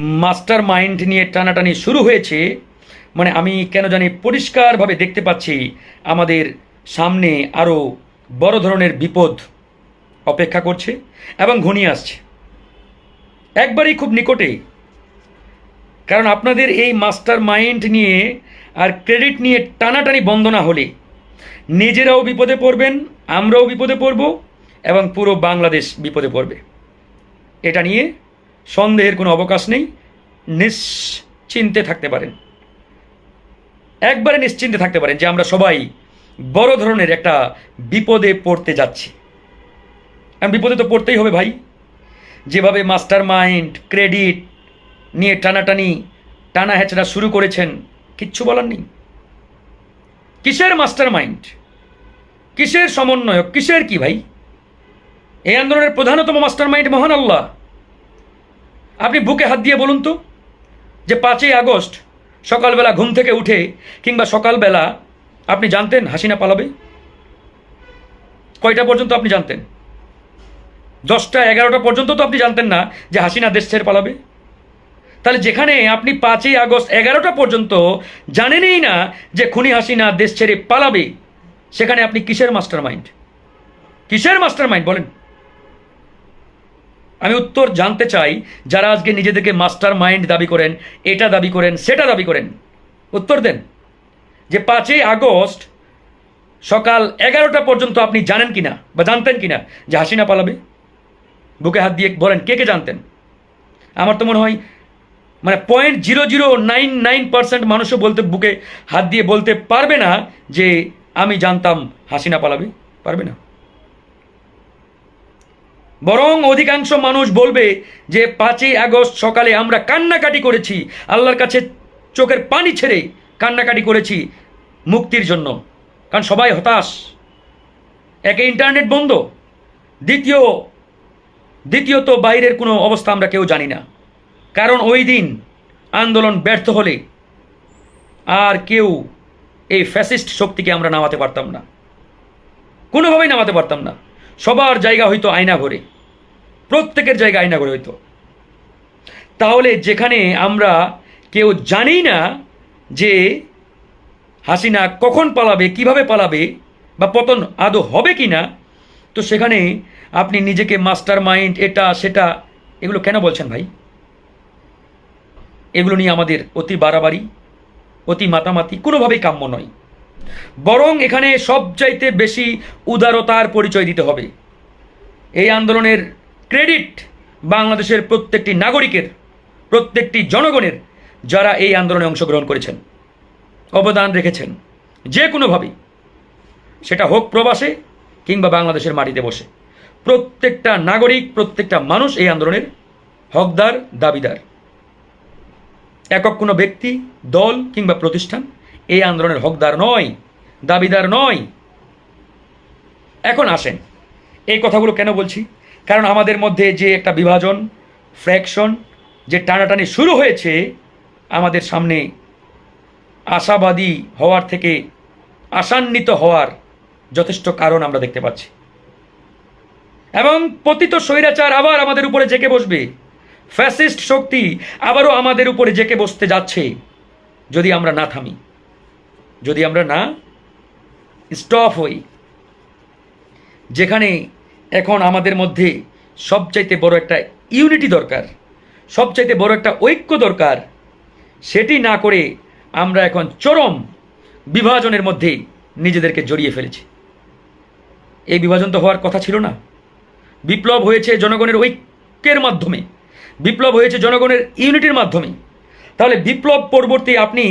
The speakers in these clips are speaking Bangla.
মাস্টার মাইন্ড নিয়ে টানাটানি শুরু হয়েছে। মানে আমি কেন জানি পরিষ্কারভাবে দেখতে পাচ্ছি আমাদের সামনে আরও বড় ধরনের বিপদ অপেক্ষা করছে এবং ঘনিয়ে আসছে। একবারই খুব নিকটে। কারণ আপনাদের এই মাস্টার মাইন্ড নিয়ে আর ক্রেডিট নিয়ে টানাটানি বন্ধ না হলে নিজেরাও বিপদে পড়বেন, আমরাও বিপদে পড়ব এবং পুরো বাংলাদেশ বিপদে পড়বে। এটা নিয়ে সন্দেহের কোনো অবকাশ নেই, নিশ্চিন্তে থাকতে পারেন। একবারে নিশ্চিন্তে থাকতে পারেন যে আমরা সবাই বড় ধরনের একটা বিপদে পড়তে যাচ্ছি। বিপদে তো পড়তেই হবে ভাই। যেভাবে মাস্টার মাইন্ড, ক্রেডিট নিয়ে টানাটানি, টানা হেঁচড়া শুরু করেছেন, কিচ্ছু বলার নেই। কিসের মাস্টার মাইন্ড? কিসের সমন্বয়ক? কিসের কি ভাই? এই আন্দোলনের প্রধানতম মাস্টার মাইন্ড মহান আল্লাহ। আপনি বুকে হাত দিয়ে বলুন তো যে পাঁচই আগস্ট সকালবেলা ঘুম থেকে উঠে কিংবা সকালবেলা আপনি জানতেন হাসিনা পালাবে? কয়টা পর্যন্ত আপনি জানতেন? দশটা, এগারোটা পর্যন্ত তো আপনি জানতেন না যে হাসিনা দেশ ছেড়ে পালাবে। তাহলে যেখানে আপনি পাঁচই আগস্ট, এগারোটা পর্যন্ত জানেনই না যে খুনি হাসিনা দেশ ছেড়ে পালাবে, সেখানে আপনি কিসের মাস্টার মাইন্ড কিসের মাস্টার মাইন্ড বলেন? আমি উত্তর জানতে চাই, যারা আজকে নিজেদেরকে মাস্টার মাইন্ড দাবি করেন, এটা দাবি করেন, সেটা দাবি করেন। উত্তর দেন। যে পাঁচই আগস্ট সকাল এগারোটা পর্যন্ত আপনি জানেন কিনা বা জানতেন কিনা যে হাসিনা পালাবে? বুকে হাত দিয়ে বলেন, কে কে জানতেন? আমার তো মনে হয় মানে point zero zero nine nine percent মানুষও বলতে, বুকে হাত দিয়ে বলতে পারবে না যে আমি জানতাম হাসিনা পালাবে, পারবে না। বরং অধিকাংশ মানুষ বলবে যে পাঁচই আগস্ট সকালে আমরা কান্নাকাটি করেছি। আল্লাহর কাছে চোখের পানি ছেড়ে কান্নাকাটি করেছি মুক্তির জন্য। কারণ সবাই হতাশ। একে ইন্টারনেট বন্ধ। দ্বিতীয়, দ্বিতীয়ত বাইরের কোনো অবস্থা আমরা কেউ জানি না। কারণ ওই দিন আন্দোলন ব্যর্থ হলে আর কেউ এই ফ্যাসিস্ট শক্তিকে আমরা নামাতে পারতাম না। কোনোভাবেই নামাতে পারতাম না। সবার জায়গা হয়তো আয়না ঘরে। প্রত্যেকের জায়গা আয়না ঘরে হয়তো তাহলে যেখানে আমরা কেউ জানি না যে হাসিনা কখন পালাবে, কীভাবে পালাবে বা পতন আদৌ হবে কি না, তো সেখানে আপনি নিজেকে মাস্টার মাইন্ড, এটা, সেটা, এগুলো কেন বলছেন ভাই? এগুলো নিয়ে আমাদের অতি বাড়াবাড়ি, অতি মাতামাতি, কোনোভাবেই কাম্য নয়। বরং এখানে সবচাইতে বেশি উদারতার পরিচয় দিতে হবে। এই আন্দোলনের ক্রেডিট বাংলাদেশের প্রত্যেকটি নাগরিকের, প্রত্যেকটি জনগণের যারা এই আন্দোলনে অংশগ্রহণ করেছেন, অবদান রেখেছেন, যে কোনোভাবেই। সেটা হোক প্রবাসে কিংবা বাংলাদেশের মাটিতে বসে। প্রত্যেকটা নাগরিক, প্রত্যেকটা মানুষ এই আন্দোলনের হকদার, দাবিদার। একক কোনো ব্যক্তি, দল কিংবা প্রতিষ্ঠান এই আন্দোলনের হকদার নয় দাবিদার নয় এখন আসেন, এই কথাগুলো কেন বলছি? কারণ আমাদের মধ্যে যে একটা বিভাজন, ফ্র্যাকশন, যে টানাটানি শুরু হয়েছে, আমাদের সামনে আশাবাদী হওয়ার থেকে আশান্বিত হওয়ার যথেষ্ট কারণ আমরা দেখতে পাচ্ছি। এবং পতিত স্বৈরাচার আবার আমাদের উপরে জেকে বসবে। ফ্যাসিস্ট শক্তি আবারও আমাদের উপরে জেকে বসতে যাচ্ছে, যদি আমরা না থামি। যদি আমরা না স্টপ হই, যেখানে এখন আমাদের মধ্যে সবচাইতে বড় একটা ইউনিটি দরকার, সবচাইতে বড় একটা ঐক্য দরকার, সেটি না করে আমরা এখন চরম বিভাজনের মধ্যে নিজেদেরকে জড়িয়ে ফেলেছি। এই বিভাজন তো হওয়ার কথা ছিল না। বিপ্লব হয়েছে জনগণের ঐক্যের মাধ্যমে, বিপ্লব হয়েছে জনগণের ইউনিটির মাধ্যমে। তাহলে বিপ্লব পরবর্তী আপনি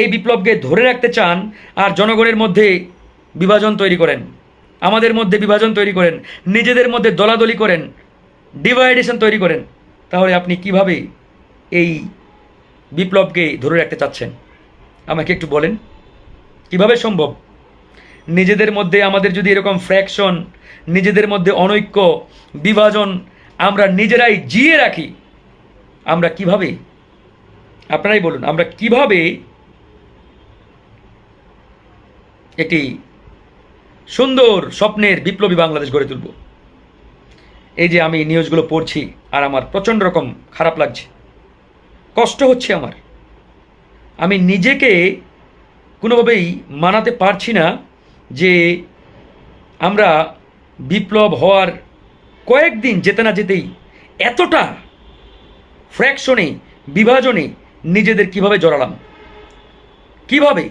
এই বিপ্লবকে ধরে রাখতে চান আর জনগণের মধ্যে বিভাজন তৈরি করেন, আমাদের মধ্যে বিভাজন তৈরি করেন, নিজেদের মধ্যে দলাদলি করেন, ডিভাইডেশন তৈরি করেন, তাহলে আপনি কীভাবে এই বিপ্লবকে ধরে রাখতে চাচ্ছেন? আমাকে একটু বলেন, কীভাবে সম্ভব? নিজেদের মধ্যে আমাদের যদি এরকম ফ্র্যাকশন নিজেদের মধ্যে অনৈক্য বিভাজন আমরা নিজেরাই জিয়ে রাখি, আমরা কীভাবে আপনারাই বলুন, আমরা কীভাবে একটি সুন্দর স্বপ্নের বিপ্লবী বাংলাদেশ গড়ে তুলব? এই যে আমি নিউজগুলো পড়ছি আর আমার প্রচণ্ড রকম খারাপ লাগছে, কষ্ট হচ্ছে আমার। আমি নিজেকে কোনোভাবেই মানাতে পারছি না যে আমরা বিপ্লব হওয়ার কয়েকদিন যেতে না যেতেই এতটা ফ্র্যাকশনে, বিভাজনে নিজেদের কীভাবে জড়ালাম? কীভাবে?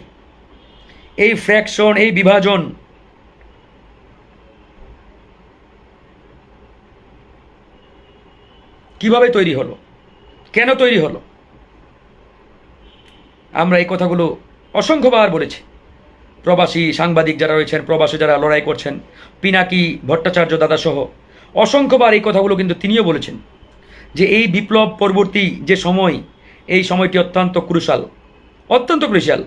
এই ফ্র্যাকশন, এই বিভাজন কীভাবে তৈরি হলো? কেন তৈরি হলো? আমরা এই কথাগুলো অসংখ্যবার বলেছি। প্রবাসী সাংবাদিক যারা রয়েছেন, প্রবাসী যারা লড়াই করছেন, পিনাকি ভট্টাচার্য দাদাসহ অসংখ্যবার এই কথাগুলো কিন্তু তিনিও বলেছেন যে এই বিপ্লব পরবর্তী যে সময় এই সময়টি অত্যন্ত ক্রুশাল অত্যন্ত ক্রুশাল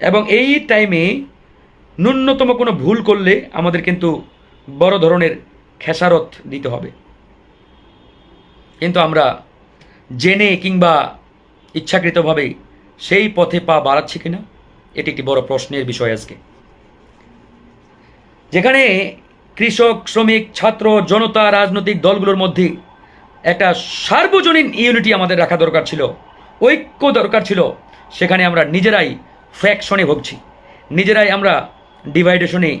এবং এই টাইমে ন্যূনতম কোনো ভুল করলে আমাদের কিন্তু বড় ধরনের খেসারত দিতে হবে। কিন্তু আমরা জেনে কিংবা ইচ্ছাকৃতভাবে সেই পথে পা বাড়াচ্ছি কিনা, এটি একটি বড় প্রশ্নের বিষয় আজকে। যেখানে কৃষক, শ্রমিক, ছাত্র, জনতা, রাজনৈতিক দলগুলোর মধ্যে একটা সার্বজনীন ইউনিটি আমাদের রাখা দরকার ছিল। ঐক্য দরকার ছিল। সেখানে আমরা নিজেরাই ফ্র্যাকশনে ভুগছি। নিজেরাই আমরা ডিভাইডেশনে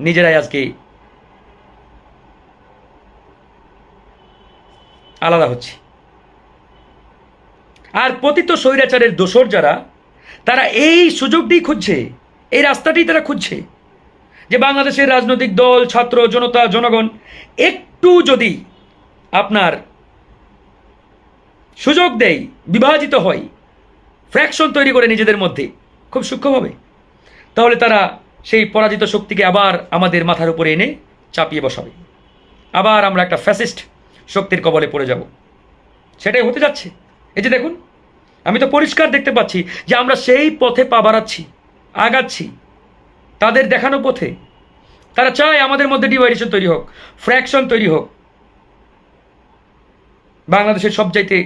নিজেরাই আজকে আলাদা হচ্ছে। আর পতিত স্বৈরাচারের দোসর যারা, তারা এই সুযোগটি খুঁজছে, এই রাস্তাটি তারা খুঁজছে যে বাংলাদেশের রাজনৈতিক দল, ছাত্র, জনতা, জনগণ, একটু যদি আপনার সুযোগ দেয় বিভাজিত হয় ফ্র্যাকশন তৈরি করে নিজেদের মধ্যে, খুব সূক্ষ্মভাবে। তাহলে তারা সেই পরাজিত শক্তিকে আবার আমাদের মাথার উপরে এনে চাপিয়ে বসাবে। আবার আমরা একটা ফ্যাসিস্ট শক্তির কবলে পড়ে যাব। সেটাই হতে যাচ্ছে। এই যে দেখুন, আমি তো পরিষ্কার দেখতে পাচ্ছি যে আমরা সেই পথে পা বাড়াচ্ছি, আগাচ্ছি, তাদের দেখানো পথে। তারা চায় আমাদের মধ্যে ডিভাইডেশন তৈরি হোক ফ্র্যাকশন তৈরি হোক। বাংলাদেশের সবচাইতে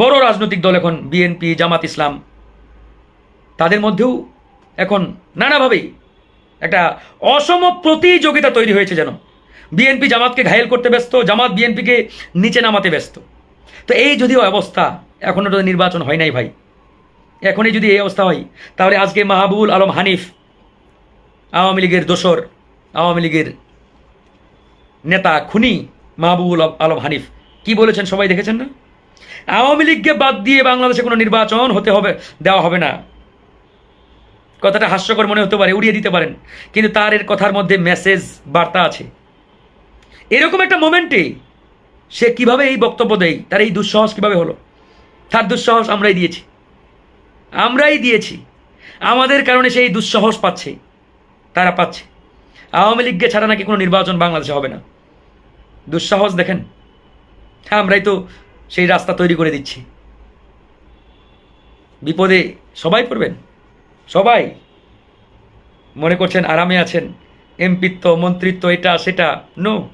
বড় রাজনৈতিক দল এখন বিএনপি, জামাত ইসলাম। তাদের মধ্যেও এখন নানাভাবেই একটা অসম প্রতিযোগিতা তৈরি হয়েছে যেন। বিএনপি জামাতকে ঘায়েল করতে ব্যস্ত, জামাত বিএনপিকে নিচে নামাতে ব্যস্ত। তো এই যদিও অবস্থা এখনও তো নির্বাচন হয় নাই ভাই। এখনই যদি এই অবস্থা হয়, তাহলে আজকে মাহবুবুল আলম হানিফ, আওয়ামী লীগের দোসর, আওয়ামী লীগের নেতা, খুনি মাহবুবুল আলম হানিফ। কি বলেছেন সবাই দেখেছেন না? আওয়ামী লীগকে বাদ দিয়ে বাংলাদেশে কোনো নির্বাচন হতে হবে, দেওয়া হবে না। কথাটা হাস্যকর মনে হতে পারে, উড়িয়ে দিতে পারেন। কিন্তু তার এর কথার মধ্যে মেসেজ বার্তা আছে। এরকম একটা মোমেন্টে সে কীভাবে এই বক্তব্য দেয়, তার এই দুঃসাহস কীভাবে হলো? তার দুঃসাহস আমরাই দিয়েছি। আমরাই দিয়েছি। আমাদের কারণে সেই দুঃসাহস পাচ্ছে। তারা পাচ্ছে। আওয়ামী লীগকে ছাড়া নাকি কোনো নির্বাচন বাংলাদেশে হবে না। দুঃসাহস দেখেন। হ্যাঁ আমরাই তো সেই রাস্তা তৈরি করে দিচ্ছি। বিপদে সবাই পড়বেন? সবাই? মনে করছেন আরামে আছেন? এমপিত্ব, মন্ত্রিত্ব, এটা, সেটা? নো।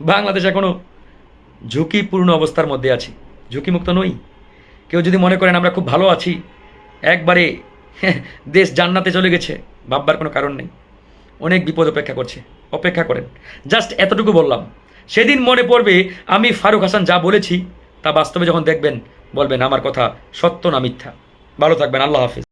বাংলাদেশ এখনও ঝুঁকিপূর্ণ অবস্থার মধ্যে আছে। ঝুঁকিমুক্ত নই। কেউ যদি মনে করেন আমরা খুব ভালো আছি, একবারে দেশ জান্নাতে চলে গেছে, ভাববার কোনো কারণ নেই। অনেক বিপদ অপেক্ষা করছে। অপেক্ষা করেন। জাস্ট এতটুকু বললাম। সেদিন মনে পড়বে আমি ফারুক হাসান যা বলেছি তা বাস্তবে যখন দেখবেন বলবেন আমার কথা সত্য না মিথ্যা। ভালো থাকবেন আল্লাহ হাফিজ।